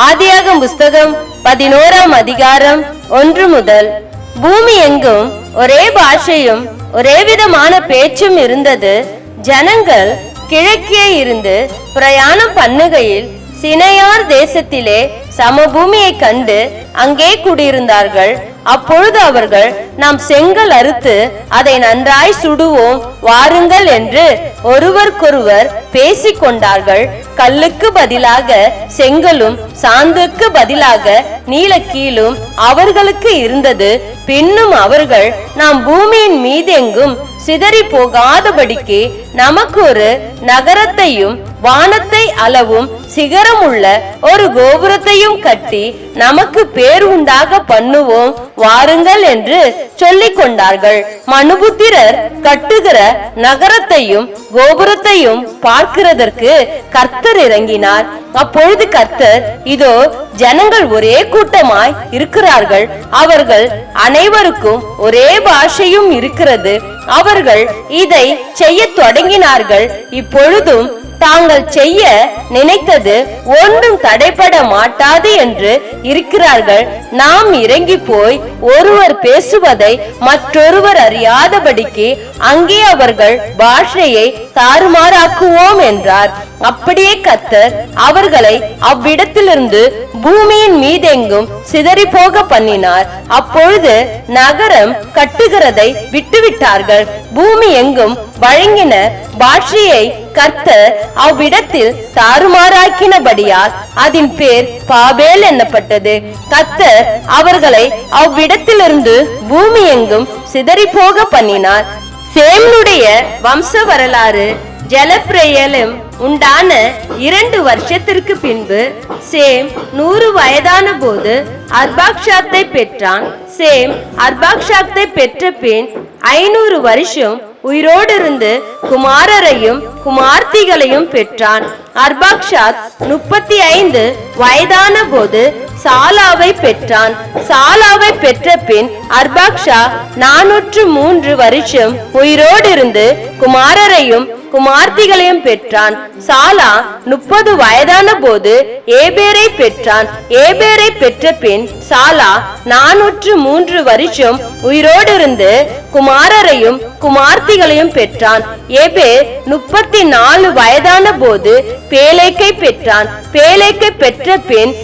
ஆதியாகம் புஸ்தகம் பதினோராம் அதிகாரம் ஒன்று முதல். பூமி எங்கும் ஒரே பாஷையும் ஒரே விதமான பேச்சும் இருந்தது. ஜனங்கள் கிழக்கே இருந்து பிரயாணம் பண்ணுகையில் சினையார் தேசத்திலே சமபூமியை கண்டு அங்கே குடியிருந்தார்கள். அப்பொழுது அவர்கள் நாம் செங்கல் அறுத்து அதை நன்றாய் சுடுவோம் வாருங்கள் என்று ஒருவருக்கொருவர் பேசிக் கொண்டார்கள். கல்லுக்கு பதிலாக செங்கலும் சாந்துக்கு பதிலாக நீலக்கீழும் அவர்களுக்கு இருந்தது. பின்னும் அவர்கள் நாம் பூமியின் மீதெங்கும் சிதறி போகாதபடிக்கு நமக்கு ஒரு நகரத்தையும் வானத்தை அளவும் சிகரமுள்ள ஒரு கோபுரத்தையும் கட்டி நமக்கு பேர் உண்டாக பண்ணுவோம் வாருங்கள் என்று சொல்லிக் கொண்டார்கள். மனுபுத்திரர் கட்டுகிற நகரத்தையும் கோபுரத்தையும் பார்க்கிறதற்கு கர்த்தர் இறங்கினார். அப்பொழுது கர்த்தர் இதோ ஜனங்கள் ஒரே கூட்டமாய் இருக்கிறார்கள். அவர்கள் அனைவருக்கும் ஒரே பாஷையும் இருக்கிறது. அவர்கள் இதை செய்ய தொடங்கினார்கள். இப்பொழுதும் தாங்கள் செய்ய நினைத்தது ஒன்றும் தடைபட மாட்டாது என்று இருக்கிறார்கள். நாம் இறங்கி போய் ஒருவர் பேசுவதை மற்றொருவர் அறியாதபடிக்கு அங்கே அவர்கள் பாஷையை தாறுமாறாக்குவோம் என்றார். அப்படியே கத்தர் அவர்களை அவ்விடத்திலிருந்து பூமியின் மீதெங்கும் சிதறி போக பண்ணினார். அப்பொழுது நகரம் கட்டுகிறதை விட்டுவிட்டார்கள். பூமி எங்கும் வழங்கின பாஷையை கர்த்தர் அவ்விடத்தில் தாறுமாறாக்கினபடியால் அதன் பேர் பாபேல் என்னப்பட்டது. கர்த்தர் அவர்களை அவ்விடத்திலிருந்து பூமி எங்கும் சிதறி போக பண்ணினார். சேம்னுடைய வம்ச வரலாறு ஜலப்பிரயலும் உண்டான இரண்டு வருஷத்திற்கு பின்பு சேம் நூறு வயதான போது அர்பாக்ஷாத்தை பெற்றான். சேம் அர்பாக்ஷாத்தை பெற்ற பின் ஐநூறு வருஷம் உயிரோடு இருந்து குமாரரையும் குமார்த்திகளையும் பெற்றான். அர்பாக்ஷாத் முப்பத்தி ஐந்து வயதான போது சாலாவை பெற்றான். சாலாவை பெற்ற பின் அர்பாக்ஷா நானூற்று மூன்று வருஷம் உயிரோடு இருந்து குமாரரையும் குமார்த்திகளையும் பெற்றான். சாலா முப்பது வயதான போது ஏபேரை பெற்றான். ஏபேரை பெற்ற பின் சாலா நானூற்று மூன்று வருஷம் உயிரோடு இருந்து குமாரரையும் குமார்த்திகளையும் பெற்றான். ஏபேர் முப்பத்தி நாலு வயதான போது பேலைக்கை பெற்றான். பேலைக்கை பெற்ற பின்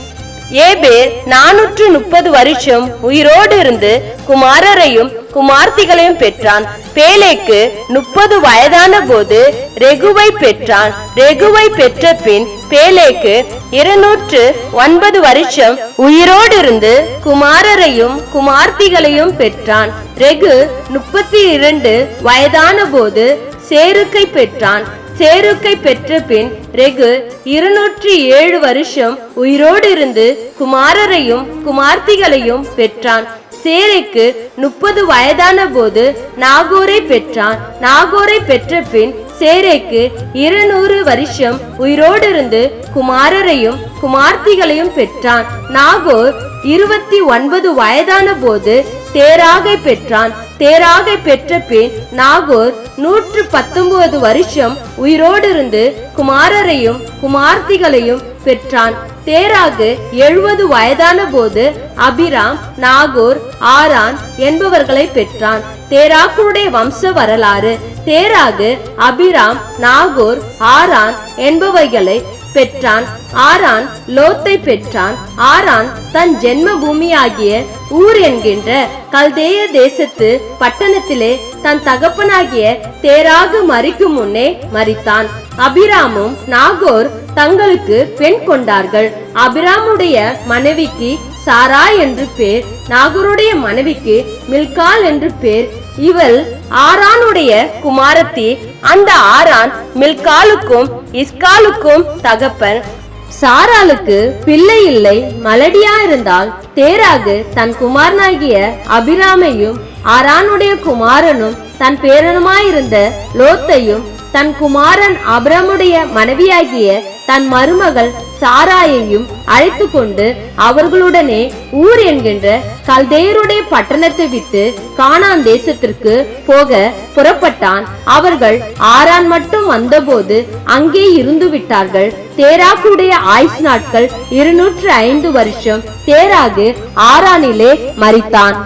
ஏபேர் நானூற்று முப்பது வருஷம் உயிரோடு இருந்து குமாரரையும் குமார்த்திகளையும் பெற்றான். பேலேக்கு முப்பது வயதான போது ரெகுவை பெற்றான். ரெகுவை பெற்ற பின் பேலேக்கு இருநூற்று ஒன்பது வருஷம் உயிரோடு இருந்து குமாரரையும் குமார்த்திகளையும் பெற்றான். ரெகு முப்பத்தி இரண்டு வயதான போது சேருக்கை பெற்றான். சேருக்கை பெற்ற பின் ரெகு இருநூற்றி ஏழு வருஷம் உயிரோடு இருந்து குமாரரையும் குமார்த்திகளையும் பெற்றான். சேரைக்கு முப்பது வயதான போது நாகோரை பெற்றான். நாகோரை பெற்ற பின் சேரைக்கு இருநூறு வருஷம் உயிரோடு இருந்து குமாரரையும் குமார்த்திகளையும் பெற்றான். நாகோர் இருபத்தி ஒன்பது வயதான போது தேராகை பெற்றான். தேராகை பெற்ற பின் நாகூர் நூற்று பத்தொன்பது வருஷம் உயிரோடு இருந்து குமாரரையும் குமார்த்திகளையும் பெற்றான். தேராகு எழுபது வயதான போது அபிராம் நாகூர் ஆரான் என்பவர்களை பெற்றான். தேராக்குடைய வம்ச வரலாறு தேராகு அபிராம் நாகூர் ஆரான் என்பவைகளை பெற்றான் ஆரான் லோத்தை பெற்றான் ஆரான் தன் ஜென்ம பூமியாகிய ஊர் என்கின்ற கல்தேய தேசத்து பட்டணத்திலே தன் தகப்பனாகிய தேராகு மறிக்கும் முன்னே மறித்தான் அபிராமும் நாகோர் தங்களுக்கு பெண் கொண்டார்கள். அபிராமுடைய மனைவிக்கு சாரா என்று பேர் நாகூருடைய மனைவிக்கு மில்கால் என்று பேர் இவள் ஆரானுடைய குமாரத்தி. அந்த ஆரான் மில்காலுக்கும் இஸ்காலுக்கும் தகப்பன். சாராளுக்கு பிள்ளை இல்லை மலடியா இருந்தால் தேராகு தன் குமாரனாகிய அபிராமையும் ஆரானுடைய குமாரனும் தன் பேரனுமாயிருந்த லோத்தையும் தன் குமாரன் அபிராமுடைய மனைவியாகிய தன் மருமகள் சாராயையும் அழைத்து கொண்டு அவர்களுடனே ஊர் என்கின்ற கல்தேயருடைய பட்டணத்தை விட்டு கானான் தேசத்திற்கு போக புறப்பட்டான். அவர்கள் ஆரான் மட்டும் வந்தபோது அங்கே இருந்து விட்டார்கள் தேராக்குடைய ஆயுஸ் நாட்கள் இருநூற்று ஐந்து வருஷம். தேராகு ஆரானிலே மறித்தான்